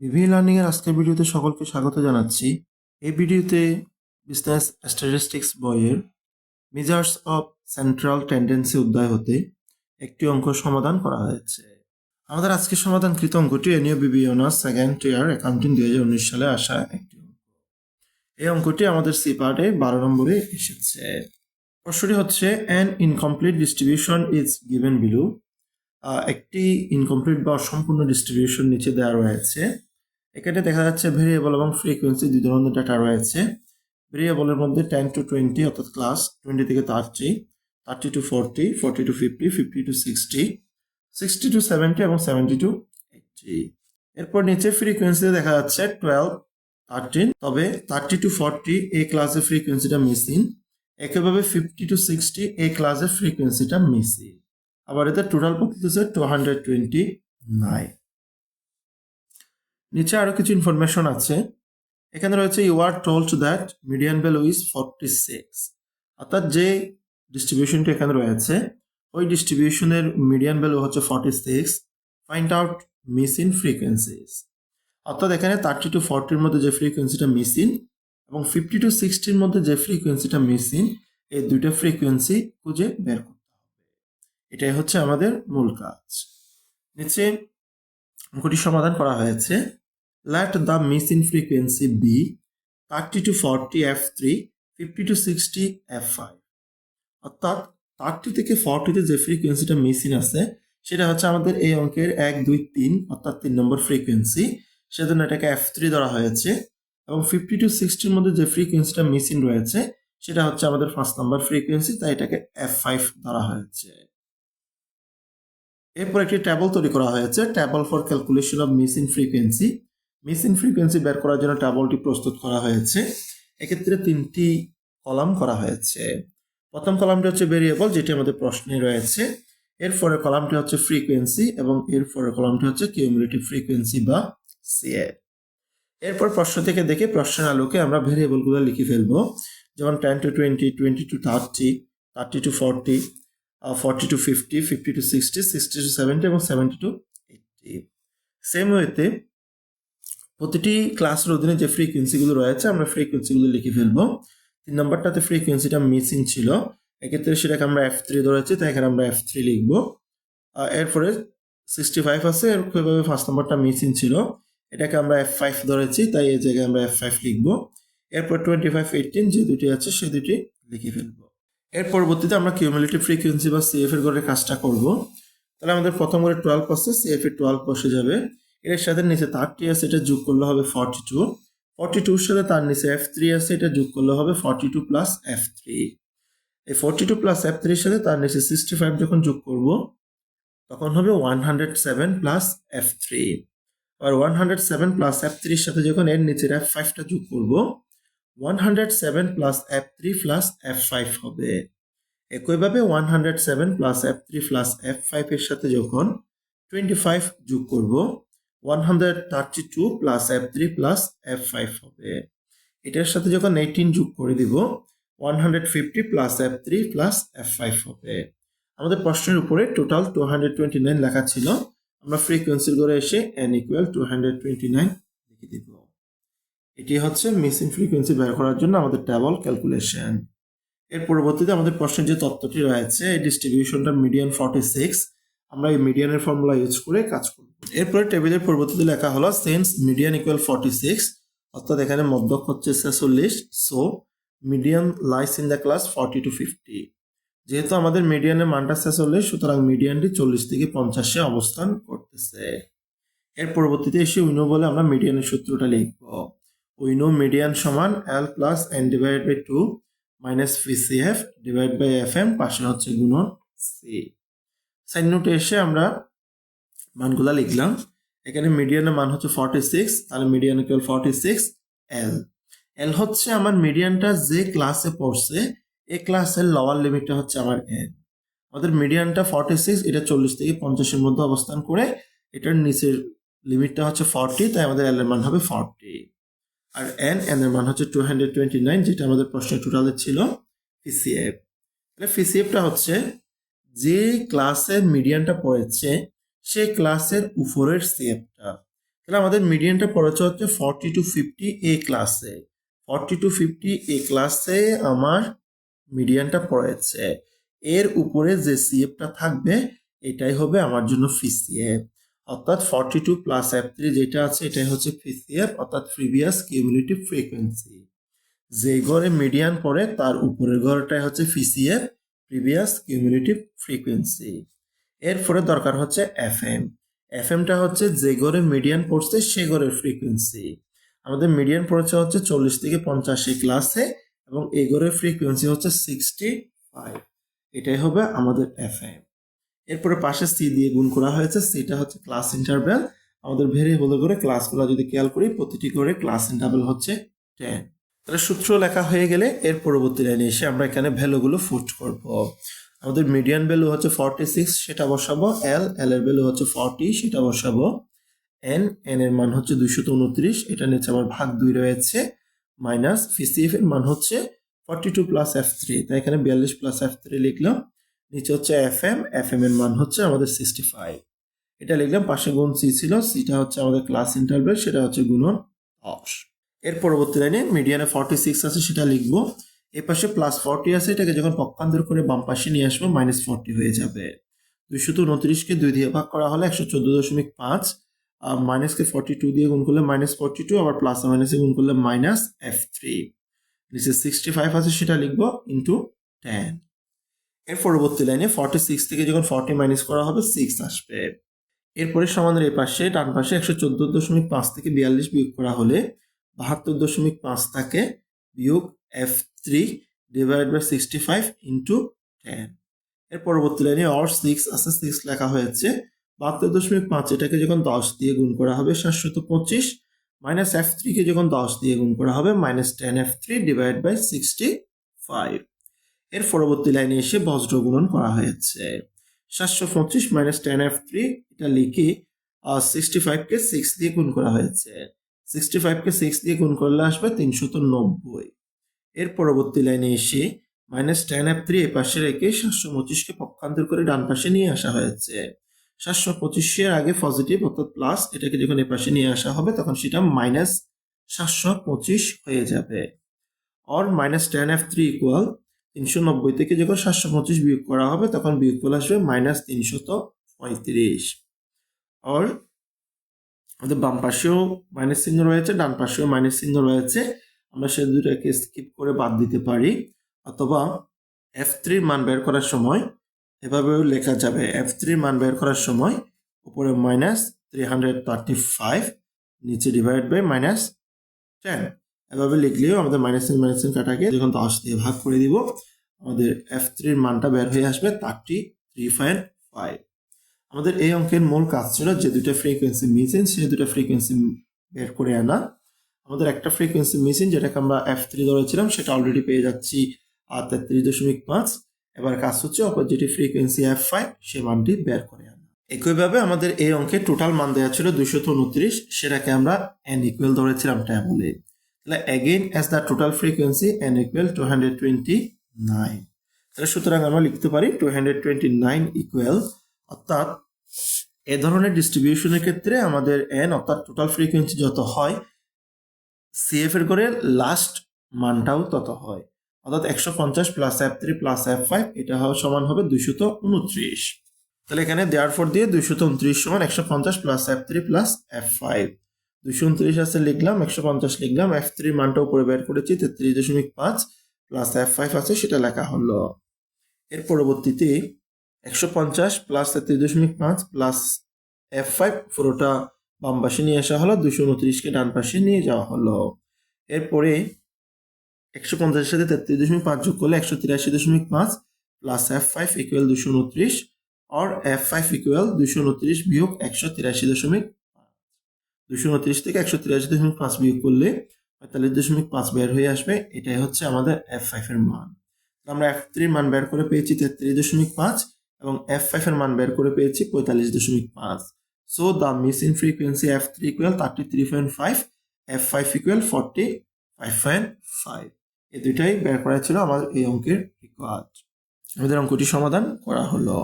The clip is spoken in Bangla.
বিভি লার্নিং এর আজকের ভিডিওতে সকলকে স্বাগত জানাচ্ছি। এই ভিডিওতে বিজনেস স্ট্যাটিস্টিক্স বইয়ের মেজার্স অফ সেন্ট্রাল টেন্ডেন্সি অধ্যায় হতে একটি অঙ্ক সমাধান করা হয়েছে। আমাদের আজকের সমাধানকৃত অঙ্কটি এনিও বিবি অনার্স সেকেন্ড ইয়ার অ্যাকাউন্টিং দুই হাজার উনিশ সালে আসা একটি অঙ্ক। এই অঙ্কটি আমাদের সি পার্টে বারো নম্বরে এসেছে। প্রশ্নটি হচ্ছে an incomplete distribution is given below একটি ইনকমপ্লিট বা অসম্পূর্ণ ডিস্ট্রিবিউশন নিচে দেওয়া রয়েছে। এখানে দেখা যাচ্ছে ভেরিয়েবল এবং ফ্রিকোয়েন্সি দুই ধরনের ডাটা রয়েছে। ভেরিয়েবলের মধ্যে টেন টু টোয়েন্টি অর্থাৎ ক্লাস টোয়েন্টি থেকে thirty thirty to forty forty to fifty fifty to sixty sixty to seventy এবং সেভেন্টি টু এইটটি এরপর নিচে ফ্রিকোয়েন্সিতে দেখা যাচ্ছে টুয়েলভ থার্টিন তবে থার্টি টু ফোরটি এই ক্লাসের ফ্রিকোয়েন্সিটা মিসিং একইভাবে ফিফটি টু সিক্সটি এই ক্লাসের ফ্রিকোয়েন্সিটা মিসিং আবার এতে টোটাল পড়তেছে টু হান্ড্রেড টোয়েন্টি নাইন নিচে আরও কিছু ইনফরমেশন আছে। এখানে রয়েছে you are told that median value is forty six অর্থাৎ যে ডিস্ট্রিবিউশনটি এখানে রয়েছে, ওই ডিস্ট্রিবিউশনের মিডিয়ান ভ্যালু হচ্ছে forty six find out missing frequencies অর্থাৎ এখানে থার্টি টু ফর্টির মধ্যে যে ফ্রিকোয়েন্সিটা মিসিং এবং ফিফটি টু সিক্সটির মধ্যে যে ফ্রিকোয়েন্সিটা মিসিং এই দুইটা ফ্রিকোয়েন্সি খুঁজে বের করতে হবে। এটাই হচ্ছে আমাদের মূল কাজ। নিচে অঙ্কটি সমাধান করা হয়েছে। Let the missing frequency be thirty to forty F three fifty to sixty F five অর্থাৎ থার্টি থেকে ফর্টিতে যে ফ্রিকোয়েন্সিটা মিসিং আছে, সেটা হচ্ছে আমাদের এই অঙ্কের এক, দুই, তিন, অর্থাৎ তিন নম্বর ফ্রিকোয়েন্সি সেজন্য এটাকে এফ থ্রি ধরা হয়েছে। এবং ফিফটি টু সিক্সটির মধ্যে যে ফ্রিকোয়েন্সিটা মিসিং রয়েছে, সেটা হচ্ছে আমাদের ফার্স্ট নাম্বার ফ্রিকোয়েন্সি তাই এটাকে এফ ফাইভ ধরা হয়েছে। এরপর একটি ট্যাবল তৈরি করা হয়েছে table for calculation of missing frequency missing frequency বের করার জন্য ট্যাবলটি প্রস্তুত করা হয়েছে। এক্ষেত্রে তিনটি কলাম করা হয়েছে। প্রথম কলামটি হচ্ছে ভেরিয়েবল যেটি আমাদের প্রশ্নে রয়েছে। এরপরে কলামটি হচ্ছে ফ্রিকোয়েন্সি এবং এরপরে কলামটি হচ্ছে কিউমুলেটিভ ফ্রিকোয়েন্সি বা সিএ এরপর প্রশ্ন থেকে দেখে প্রশ্নের আলোকে আমরা ভেরিয়েবলগুলো লিখে ফেলব। যেমন ten to twenty twenty to thirty thirty to forty forty to fifty fifty to sixty sixty to seventy এবং সেভেন্টি টু এইটটি সেম ওয়েতে প্রতিটি ক্লাসের অধীনে যে ফ্রিকোয়েন্সিগুলো রয়েছে, আমরা ফ্রিকোয়েন্সিগুলো লিখে ফেলব। তিন নম্বরটাতে ফ্রিকোয়েন্সিটা মিসিং ছিল। এক্ষেত্রে সেটাকে আমরা এফ থ্রি ধরেছি, তাই এখানে আমরা এফ থ্রি লিখব। এরপরে সিক্সটি ফাইভ আছে এরকমভাবে ফার্স্ট নম্বরটা মিসিং ছিল। এটাকে আমরা এফ ফাইভ ধরেছি, তাই এই জায়গায় আমরা এফ ফাইভ লিখব। এরপর টোয়েন্টি ফাইভ এইটিন যে দুটি আছে, সে দুটি লিখে ফেলব। এর পরবর্তীতে আমরা কিউমুলেটিভ ফ্রিকোয়েন্সি বা সিএফ এর ঘরে কাজটা করব। তাহলে আমাদের প্রথম করে টুয়েলভ আছে সিএফ এর টুয়েলভ বসে যাবে। এর সাথে নিচে থার্টি আছে, এটা যোগ করলে হবে ফর্টি টু ফর্টি টুর সাথে তার নিচে এফ থ্রি আছে, এটা যোগ করলে হবে forty two plus F three এই ফর্টি টু প্লাস এফ থ্রির সাথে তার নিচে সিক্সটি ফাইভ যখন যোগ করব, তখন হবে one hundred seven plus F three আর one hundred seven plus F থ্রির সাথে যখন এর নিচের এফ ফাইভটা যোগ করব one hundred seven plus F three plus F five হবে। একইভাবে one hundred seven plus F three plus F five এর সাথে যখন টোয়েন্টি ফাইভ যোগ করব one hundred thirty two plus F three plus F five হবে। এটার সাথে যখন এইটিন যোগ করে দিব one hundred fifty plus F three plus F five হবে। আমাদের প্রশ্নের উপরে total two hundred twenty nine লেখা ছিল। আমরা ফ্রিকোয়েন্সির ঘরে এসে N equal to hundred twenty nine লিখে দিব। এটি হচ্ছে মিসিং ফ্রিকোয়েন্সি বের করার জন্য আমাদের টেবল ক্যালকুলেশন এর পরবর্তীতে আমাদের প্রশ্নের যে তত্ত্বটি রয়েছে, এই ডিস্ট্রিবিউশনটা মিডিয়ান ফর্টি সিক্স আমরা এই মিডিয়ানের ফর্মুলা ইউজ করে কাজ করব। এরপরে টেবিলের পরবর্তীতে লেখা হলো since median equal forty six অর্থাৎ এখানে মধ্যক হচ্ছে ছেচল্লিশ so median lies in the class forty to fifty যেহেতু আমাদের মিডিয়ানের মানটা ছেচল্লিশ, সুতরাং মিডিয়ানটি চল্লিশ থেকে পঞ্চাশে অবস্থান করতেছে। এর পরবর্তীতে এসে উইনো বলে আমরা মিডিয়ানের সূত্রটা লিখব। উইনো মিডিয়ান সমান L plus N divide by two minus PCF divide by F M পাশে হচ্ছে গুণন সি সাইন নোটে এসে আমরা মানগুলা লিখলাম। এখানে মিডিয়ানের মান হচ্ছে ফর্টি সিক্স তাহলে median equal forty six L L হচ্ছে আমার মিডিয়ানটা যে ক্লাসে পড়ছে এই ক্লাসের লোয়ার লিমিটটা হচ্ছে আমার এন আমাদের মিডিয়ানটা ফর্টি সিক্স এটা চল্লিশ থেকে পঞ্চাশের মধ্যে অবস্থান করে, এটার নিচের লিমিটটা হচ্ছে ফর্টি তাই আমাদের এল এর মান হবে ফর্টি আর এন এন এর মান হচ্ছে টু হান্ড্রেড টোয়েন্টি নাইন যেটা আমাদের প্রশ্নের টোটালে ছিল ফিসিএফ তাহলে ফিসিএফটা হচ্ছে যে ক্লাসের মিডিয়ানটা পড়েছে, সে ক্লাসের উপরের সিএফটা তাহলে আমাদের মিডিয়ানটা পড়েছে হচ্ছে ফর্টি টু ফিফটি এ ক্লাসে ফর্টি টু ফিফটি এ ক্লাসে আমার মিডিয়ানটা পড়েছে। এর উপরে যে সিএফটা থাকবে, এটাই হবে আমার জন্য ফিসিএফ অর্থাৎ forty two plus F three যেটা আছে, এটাই হচ্ছে ফিসিএফ অর্থাৎ প্রিভিয়াস কিউমুলেটিভ ফ্রিকোয়েন্সি যে ঘরে মিডিয়ান পড়ে, তার উপরের ঘরটাই হচ্ছে ফিসিএফ প্রিভিয়াস কিউমুলেটিভ ফ্রিকোয়েন্সি এরপরে দরকার হচ্ছে এফ এম এফ এমটা হচ্ছে যে ঘরে মিডিয়ান পড়ছে, সে ঘরের ফ্রিকোয়েন্সি আমাদের মিডিয়ান পড়েছে হচ্ছে চল্লিশ থেকে পঞ্চাশে ক্লাসে এবং এই ঘরের ফ্রিকোয়েন্সি হচ্ছে সিক্সটি ফাইভ এটাই হবে আমাদের এফ এম এরপরে পাশে সি দিয়ে গুণ করা হয়েছে, সিটা হচ্ছে ক্লাস ইন্টারভেল আমাদের ভেরিয়েবল করে ক্লাসগুলো যদি খেয়াল করি, প্রতিটি করে ক্লাস ইন্টারভেল হচ্ছে টেন তাহলে সূত্র লেখা হয়ে গেলে এর পরবর্তী লাইনে এসে আমরা এখানে ভ্যালুগুলো ফুট করব। আমাদের মিডিয়ান ভ্যালু হচ্ছে ফর্টি সিক্স সেটা বসাবো। এল এল এর ভ্যালু হচ্ছে ফর্টি সেটা বসাবো। এন এন এর মান হচ্ছে দুইশত উনত্রিশ, এটা নিচে আবার ভাগ দুই রয়েছে মাইনাস ফিসিএফ এর মান হচ্ছে forty two plus F three তাই এখানে বিয়াল্লিশ প্লাস এফ থ্রি লিখলাম। নিচে হচ্ছে এফ এম এফ এম এর মান হচ্ছে আমাদের সিক্সটি ফাইভ এটা লিখলাম, পাশে গুণ সি ছিল, সিটা হচ্ছে আমাদের ক্লাস ইন্টারভেল সেটা হচ্ছে গুণন দশ। এর পরবর্তী লাইনে মিডিয়ানে ফর্টি সিক্স আছে, সেটা লিখব। এ পাশে প্লাস ফর্টি আছে, এটাকে যখন পক্ষান্তর করে বাম পাশে নিয়ে আসব মাইনাস ফর্টি হয়ে যাবে। দুইশত উনত্রিশকে দুই দিয়ে ভাগ করা হলে একশো চোদ্দ দশমিক পাঁচ, আর মাইনাসকে ফর্টি টু দিয়ে গুণ করলে মাইনাস ফর্টি টু আবার প্লাস মাইনাসে গুণ করলে মাইনাস এফ থ্রি নিচে সিক্সটি ফাইভ আছে, সেটা লিখব ইন্টু টেন এর পরবর্তী লাইনে ফর্টি সিক্স থেকে যখন ফর্টি মাইনাস করা হবে সিক্স আসবে। এরপরে সমানের এই পাশে, ডান পাশে একশো চোদ্দ দশমিক পাঁচ থেকে বিয়াল্লিশ বিয়োগ করা হলে বাহাত্তর দশমিক পাঁচ থাকে বিয়োগ F three divide by sixty five into ten এর পরবর্তী লাইনে অর সিক্স আছে সিক্স লেখা হয়েছে, বাহাত্তর দশমিক পাঁচ এটাকে যখন দশ দিয়ে গুণ করা হবে, সাতশত পঁচিশ মাইনাস এফ থ্রিকে যখন দশ দিয়ে গুণ করা হবে minus ten F three divide by sixty five এর পরবর্তী লাইনে এসে বজ্র গুণন করা হয়েছে। সাতশো পঁচিশ মাইনাস টেন এফ থ্রি এটা লিখে সিক্সটি ফাইভকে সিক্স দিয়ে গুণ করা হয়েছে। সিক্সটি ফাইভকে সিক্স দিয়ে গুণ করলে আসবে তিনশত নব্বই। এর পরবর্তী লাইনে এসে মাইনাস টেন এফ থ্রি এ পাশে রেখে সাতশো পঁচিশকে পক্ষান্তর করে ডান পাশে নিয়ে আসা হয়েছে। সাতশো পঁচিশের আগে পজিটিভ অর্থাৎ প্লাস এটাকে যখন এ পাশে নিয়ে আসা হবে, তখন সেটা মাইনাস সাতশো পঁচিশ হয়ে যাবে। Or minus ten F three equal তিনশো নব্বই থেকে যখন সাতশো পঁচিশ বিয়োগ করা হবে, তখন বিয়োগফল আসবে মাইনাস তিনশত পঁয়ত্রিশ। অর আমাদের বাম পাশেও মাইনাস চিহ্ন রয়েছে, ডান পাশেও মাইনাস চিহ্ন রয়েছে। আমরা সে দুটাকে স্কিপ করে বাদ দিতে পারি। অথবা এফ থ্রির মান বের করার সময় এভাবেও লেখা যাবে। এফ থ্রির মান বের করার সময় উপরে minus three hundred thirty five নিচে ডিভাইড বাই মাইনাস টেন এভাবে লিখলেও আমাদের মাইনাস মাইনাস কাটাকে যখন দশ দিয়ে ভাগ করে দিব, আমাদের এফ থ্রির মানটা বের হয়ে আসবে থার্টি থ্রি পয়েন্ট ফাইভ আমাদের এই অঙ্কের মূল কাজ ছিল যে দুটো ফ্রিকোয়েন্সি মিসিং সেই দুটো ফ্রিকোয়েন্সি বের করে আনা। আমাদের একটা ফ্রিকোয়েন্সি মিসিং যেটাকে আমরা এফ থ্রি ধরেছিলাম, সেটা অলরেডি পেয়ে যাচ্ছি আর তেত্রিশ দশমিক পাঁচ। এবার কাজ হচ্ছে অপোজিটিভ ফ্রিকোয়েন্সি এফ ফাইভ সে মানটি বের করে আনা। একইভাবে আমাদের এই অঙ্কের টোটাল মান দেওয়া ছিল দুশত উনত্রিশ, সেটাকে আমরা এন ইকুয়াল ধরেছিলাম ট্যাবলে again as the total frequency N equal to hundred twenty nine তাহলে সুতরাং আমরা লিখতে পারি two hundred twenty nine equal অর্থাৎ এ ধরনের ডিস্ট্রিবিউশনের ক্ষেত্রে আমাদের এন অর্থাৎ টোটাল ফ্রিকোয়েন্সি যত হয় সিএফ এর করে লাস্ট মানটাও তত হয়। অর্থাৎ একশো পঞ্চাশ plus F three plus F five এটা সমান হবে দুইশত উনত্রিশ। তাহলে এখানে দেওয়ার ফর দিয়ে দুইশত উনত্রিশ সমান একশো পঞ্চাশ plus F three plus F five দুইশো উনত্রিশ আছে লিখলাম, একশো পঞ্চাশ লিখলাম এফ থ্রি মানটা উপরে বের করেছি, তেত্রিশ দশমিক পাঁচ প্লাস এফ ফাইভ আছে, সেটা লেখা হলো। এর পরবর্তীতে একশো পঞ্চাশ প্লাস তেত্রিশ দশমিক পাঁচ প্লাস এফ ফাইভ পুরোটা বাম পাশে নিয়ে আসা হলো দুশো উনত্রিশকে ডান পাশে নিয়ে যাওয়া হলো। এরপরে একশো পঞ্চাশের সাথে তেত্রিশ দশমিক পাঁচ যোগ করলে একশো তিরাশি দশমিক পাঁচ প্লাস এফ ফাইভ ইকুয়াল দুশো উনত্রিশ অর এফ ফাইভ ইকুয়াল দুশো উনত্রিশ বিয়োগ একশো তিরাশি দশমিক দুশো উনত্রিশ থেকে একশো তিরাশি দশমিক পাঁচ বিয়োগ করলে পঁয়তাল্লিশ দশমিক পাঁচ বের হয়ে আসবে। এটাই হচ্ছে আমাদের এফ ফাইভ এর মান। আমরা এফ থ্রির মান বের করে পেয়েছি তেত্রিশ দশমিক পাঁচ এবং এফ ফাইভ এর মান বের করে পেয়েছি পঁয়তাল্লিশ দশমিক পাঁচ। So the missing frequency F three equal thirty three point five F five equal forty five point five এই দুইটাই বের করা ছিল আমাদের এই অঙ্কের কাজ আমাদের অঙ্কটি সমাধান করা হলো।